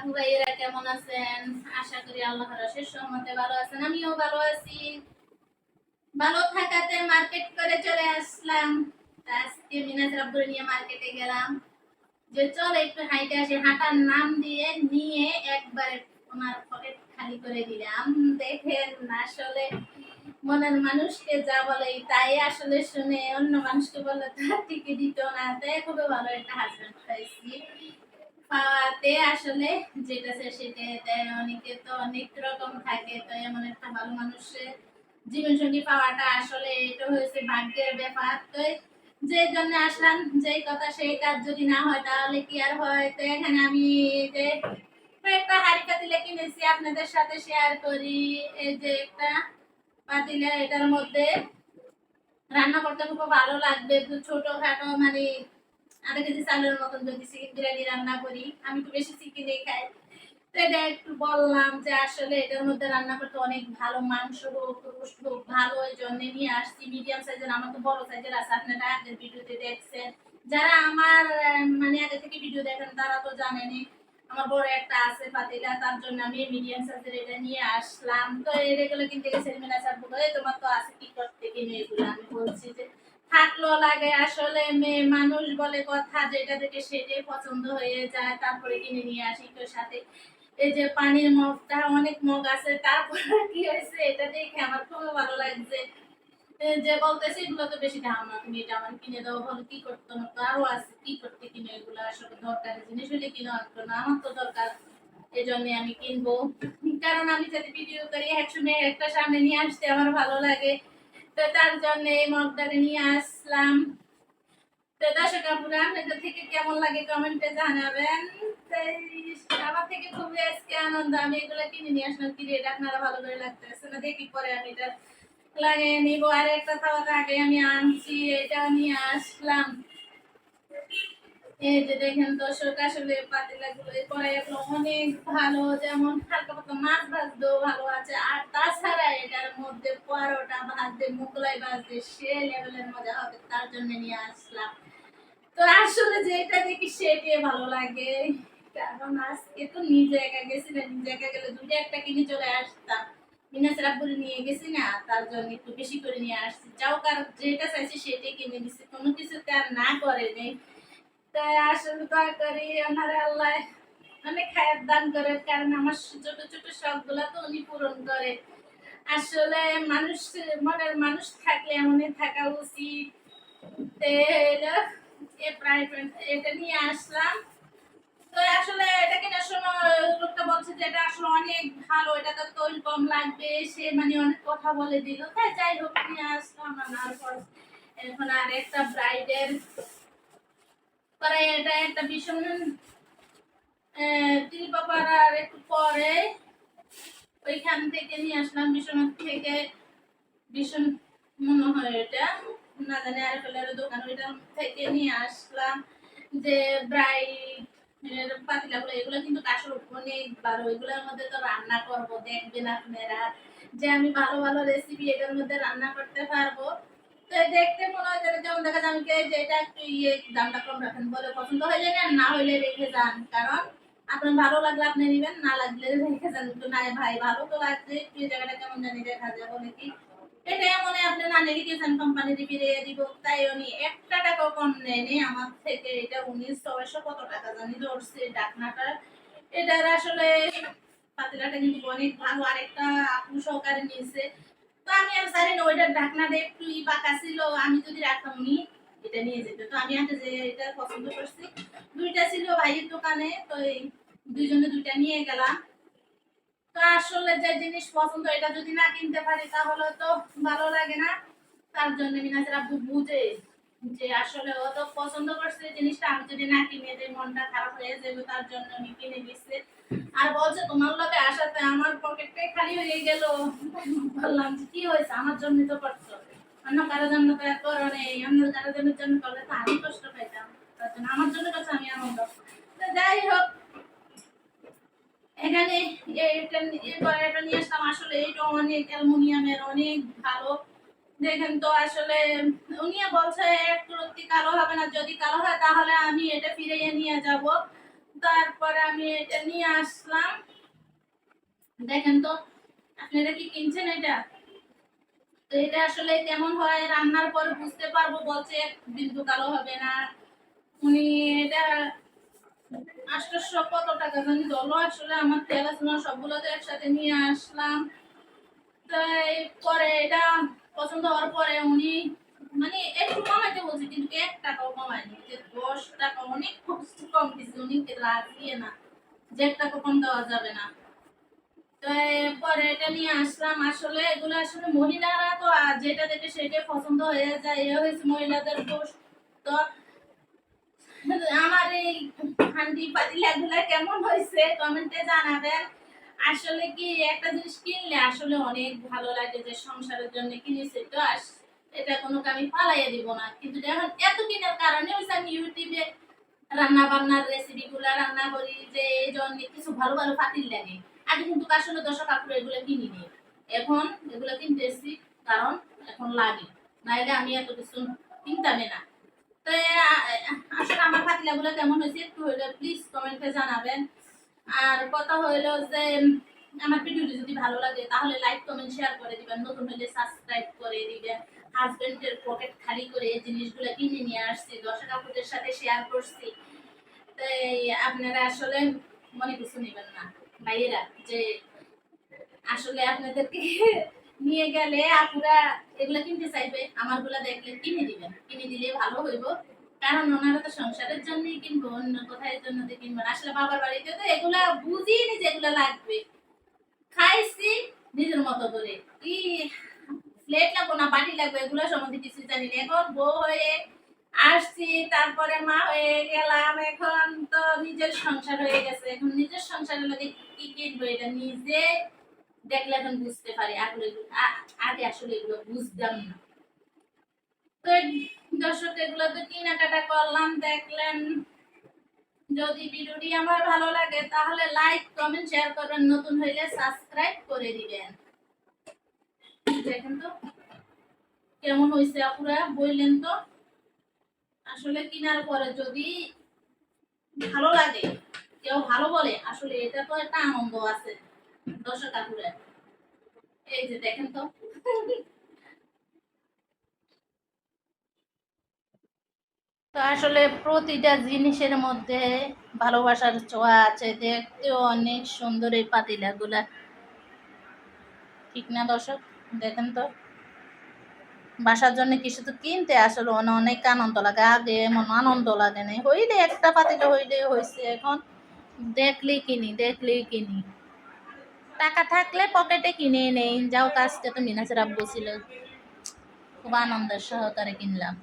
কেমন আছেন? আশা করি ভালো আছেন, আমিও ভালো আছি। ভালো থাকাতে মার্কেট করে চলে আসলাম। আজকে মিনাজ রাব্বুর নিয়ে মার্কেটে গেলাম। যে চল একটু হাইটে আসি, হাঁটার নাম দিয়ে নিয়ে একবারে ওনার পকেট খালি করে দিলাম। দেখেন আসলে মনের মানুষকে যা বলে তাই আসলে শুনে অন্য মানুষকে বলে তার টিকে দিত না। তাই খুবই ভালো একটা হাজবেন্ড পাইছি পাওয়াতে আসলে যেটা সেটা দেয় অনেকে তো অনেক রকম থাকে, তো এমন একটা ভালো মানুষের জীবন সঙ্গী পাওয়াটা আসলে এটা হয়েছে ভাগ্যের ব্যাপার। তো যে জন্য আসলাম, যেই কথা সেই কাজ যদি না হয় তাহলে কি আর হয়? তো এখানে আমি যে একটা হাড়ি পাতিলে কিনেছি, আপনাদের সাথে শেয়ার করি। এই যে একটা পাতিলা, এটার মধ্যে রান্না করতে খুব ভালো লাগবে। ছোটখাটো মানে আধা কেজি চালের মতন যদি চিকেন বিরিয়ানি রান্না করি, আমি তো বেশি চিকেনই খাই। এটা একটু বললাম যে আসলে এটার মধ্যে রান্না করতে অনেক ভালো মাংস হোক, রোস্ট হোক, ভালো ওই জন্য নিয়ে আসছি। মিডিয়াম সাইজের আমার তো বড় সাইজের আছে, আপনারা আগের ভিডিওতে দেখছেন। যারা আমার মানে আগে থেকে ভিডিও দেখেন, তারা তো জানেনই, আমার বড় একটা আছে পাতিলা, তার জন্য আমি মিডিয়াম সাইজের এটা নিয়ে আসলাম। তো এগুলো কিনতে গেছে স্যার বলো তোমার তো আছে কি করতে কিনে এগুলো? আমি বলছি যে থাকল লাগে আসলে মেয়ে মানুষ বলে কথা যেটা থেকে সেটাই পছন্দ হয়ে যায়, তারপরে কিনে নিয়ে আসি তো সাথে। এই যে পানির মগটা, অনেক মগ আছে, তারপরে কি হয়েছে এটা দেখে আমার খুব ভালো লাগছে। যে বলতেছে, এগুলো তো বেশি দাম না, তুমি এটা আমার কিনে দাও। ভালো কি করতো না তো আরও আছে, কি করতে কিনে এগুলো? আসলে দরকারি জিনিস হলে কিনে আনতো না আমার তো দরকার। এই জন্য আমি কিনবো। কারণ আমি যদি ভিডিও করি, একসময় একটা সামনে নিয়ে আসতে আমার ভালো লাগে। তো তার জন্য এই মগটাকে নিয়ে আসলাম। তো দর্শক আপুরা আপনাদের থেকে কেমন লাগে কমেন্টে জানাবেন। আমার থেকে খুবই আজকে আনন্দ। আমি এগুলো কিনে নিয়ে আসলাম। কিনে এটা আপনারা ভালো করে লাগতেছে না? দেখি পরে আমি এটা লাগিয়ে নিবো। আর একটা খাওয়া আগে আমি আনছি, এটা নিয়ে আসলাম। এই যে দেখেন দর্শক, আসলে পাতিলাগুলো এই কড়াইগুলো অনেক ভালো। যেমন হালকা পাতলা মাছ ভাজতেও ভালো আছে, আর তো আসলে যেটা দেখি সেটাই ভালো লাগে? কারণ আজকে তো নিজে গেছি না, নিজে গেলে দুটো একটা কিনে চলে আসতাম। সেরাপুরি নিয়ে গেছি না, তার জন্য একটু বেশি করে নিয়ে আসছি। যাও কারণ যেটা চাইছি সেটাই কিনে দিছি, কোনো কিছুতে আর না করে নেই। তাই আসলে দয়া করি, আমার আল্লাহ অনেক খায়ের দান করে কারণ আমার ছোট ছোট শখগুলা তো উনি পূরণ করে। আসলে মানুষ, মনের মানুষ থাকলে এমনই থাকা উচিত। এটা নিয়ে আসলাম। তো আসলে এটা কেনার সময় লোকটা বলছে যে এটা আসলে অনেক ভালো এটাতে তৈল কম লাগবে, সে মানে অনেক কথা বলে দিল। তাই যাই হোক, নিয়ে আসলাম আনার পর এখন আর একটা ব্রাইডের পরে এটা একটা ভীষণ তিল পাপার একটু পরে ওইখান থেকে নিয়ে আসলাম ভীষণ থেকে। ভীষণ মনে হয় এটা। না জানি আর ফেলার দোকান, ওইটার থেকে নিয়ে আসলাম। যে ব্রাইড পাতিলাগুলো, এগুলো কিন্তু কাশর অনেক ভালো এগুলোর মধ্যে তো রান্না করব, দেখবেন আপনারা। যে আমি ভালো ভালো রেসিপি এটার মধ্যে রান্না করতে পারব। তো দেখতে মনে হয় যেমন দেখা যাবে যে যেটা একটু ইয়ে দামটা কম রাখেন বলে পছন্দ হয়ে আর না হইলে রেখে যান। কারণ আপনার ভালো লাগলে আপনি নেবেন, না লাগলে রেখে যান। একটু না, ভাই, ভালো তো লাগছে, একটু এই জায়গাটা কেমন জানি দেখা যায় বলে কি এটা মনে আপনি না লিখেছেন কোম্পানি ফিরিয়ে দিব, তাই উনি একটা টাকাও কম নেয়নি আমার থেকে। এটা উনিশ ছয়শো কত টাকা জানি ধরছে, ডাকনাটা। এটার আসলে পাতিলাটা কিন্তু অনেক ভালো, আরেকটা আপু সহকারে নিয়েছে। তো আমি আর জানি না, ওইটার ঢাকনাটা একটু ই বাঁকা ছিল, আমি যদি রাখতাম উনি, এটা নিয়ে যেত। তো আমি আগে যে এটা পছন্দ করছি। দুইটা ছিল ভাইয়ের দোকানে, তো এই দুইজনে দুইটা নিয়ে গেলাম। তো আসলে যে জিনিস পছন্দ, এটা যদি না কিনতে পারি, তাহলে তো ভালো লাগে না। তার জন্য মিনাজের আব্বু বুঝে যে আসলে ও তো পছন্দ করছে জিনিসটা। আমি যদি না কিনে দিই, মনটা খারাপ হয়ে যাবে, তার জন্য আমি কিনে দিচ্ছে আর বলছে, তোমার লগে আসাতে আমার পকেটটাই খালি হয়ে গেল। বললাম যে কি হয়েছে? আমার জন্য তো করছ। অন্য কারোর জন্য তো এত নেই অন্য কারোর জন্য করলে তো আমি কষ্ট পাইতাম। তার জন্য আমার জন্য করছে, আমি আনন্দ যাই হোক এখানে এটা কড়াইটা নিয়ে আসলাম, আসলে এটা অনেক অ্যালুমিনিয়ামের, অনেক ভালো। দেখেন তো আসলে, উনি বলছে একটু রত্তি কালো হবে না, যদি কালো হয় তাহলে আমি এটা ফিরিয়ে নিয়ে যাব। তারপরে আমি এটা নিয়ে আসলাম। দেখেন তো, আপনারা কি কিনছেন এটা? এটা আসলে কেমন হয়, রান্নার পর বুঝতে পারব, বলছে বিন্দু কালো হবে না। উনি এটা কত টাকা জানি আসলে আমার তেল সবগুলো তো একসাথে নিয়ে আসলাম। তাই পরে এটা পছন্দ হওয়ার পরে উনি মানে একটু কমাইতে কিন্তু এক টাকাও কমায়নি। যে দশ টাকা অনেক কম দিচ্ছে উনি না, যে এক টাকা কম দেওয়া যাবে না। পরে এটা নিয়ে আসলাম। আসলে এগুলো আসলে মহিলারা তো যেটা দেখে সেটাই পছন্দ হয়ে যায়। এ হয়েছে মহিলাদের দোষ। তো আমার এই হান্ডি পাতিলা গুলা কেমন হয়েছে? কমেন্টে জানাবেন। আসলে কি, একটা জিনিস কিনলে আসলে অনেক ভালো লাগে যে সংসারের জন্য কিনেছে তো এটা কোনো আমি পালাইয়া দিব না। কিন্তু এখন এত কেনার কারণে হয়েছে আমি ইউটিউবে রান্না বান্নার রেসিপি গুলা রান্না করি যে এই জন্য কিছু ভালো ভালো পাতিল লাগে, আগে কিন্তু আসলে দশ কাপড় এগুলো কিনি নি এখন এগুলো কিনতেছি, কারণ এখন লাগে। নাইলে আমি এত কিছু কিনতামে না। তো আসলে আমার পাতিলাগুলো কেমন হয়েছে একটু হইলে প্লিজ কমেন্টে জানাবেন। আর কথা হইল যে, আমার ভিডিওটি যদি ভালো লাগে, তাহলে লাইক কমেন্ট শেয়ার করে দিবেন। নতুন হলে সাবস্ক্রাইব করে দিবেন। হাজবেন্ডের পকেট খালি করে এই জিনিসগুলো কিনে নিয়ে আসছি, দশ কাপড়ের সাথে শেয়ার করছি। তাই আপনারা আসলে মনে কিছু নেবেন না। ভাইয়েরা, যে আসলে আপনাদেরকে নিয়ে গেলে আপুরা এগুলা কিনতে চাইবে, আমারগুলা দেখলে কিনে দিবেন। কিনে দিলে ভালো হইব। কারণ ওনারা তো সংসারের জন্যই কিনবো, অন্য কোথায় জন্য তো কিনবো আসলে বাবার বাড়িতে তো এগুলা বুঝিনি যে এগুলা লাগবে। খাইছি নিজের মতো করে। কি প্লেট লাগবো না, বাটি লাগবে, এগুলো সম্বন্ধে কিছু জানি না। এখন বউ হয়ে আসছি, তারপরে মা হয়ে গেলাম। এখন তো নিজের সংসার হয়ে গেছে। এখন নিজের সংসারের লোকে কি কিনবো? এটা নিজে দেখলে এখন বুঝতে পারি আগে আ- আগে আসলে এগুলো বুঝতাম না। তো দর্শক, এগুলো তো কেনাকাটা করলাম, দেখলেন। যদি ভিডিওটি আমার ভালো লাগে, তাহলে লাইক কমেন্ট শেয়ার করবেন। নতুন হইলে সাবস্ক্রাইব করে দিবেন। দেখেন তো, কেমন হয়েছে আপুরা, বললেন তো। আসলে কেনার পরে যদি ভালো লাগে, কেউ ভালো বলে, আসলে এটা তো একটা আনন্দ আছে। দর্শক এই যে দেখেন তো। তো আসলে প্রতিটা জিনিসের মধ্যে ভালোবাসার ছোঁয়া আছে, দেখতেও অনেক সুন্দর এই পাতিলাগুলা। ঠিক না দর্শক? দেখেন তো। বাসার জন্য কিছু তো কিনতে আসলে অনে- অনেক আনন্দ লাগে। আগে এমন আনন্দ লাগে না। হইলে একটা পাতিলা হইলে হয়েছে এখন। দেখলেই কিনি দেখলেই কিনি। টাকা থাকলে পকেটে কিনে নেই। যাও, কাজটা তো মিনাসের আব্বু ছিল। খুব আনন্দের সহকারে কিনলাম।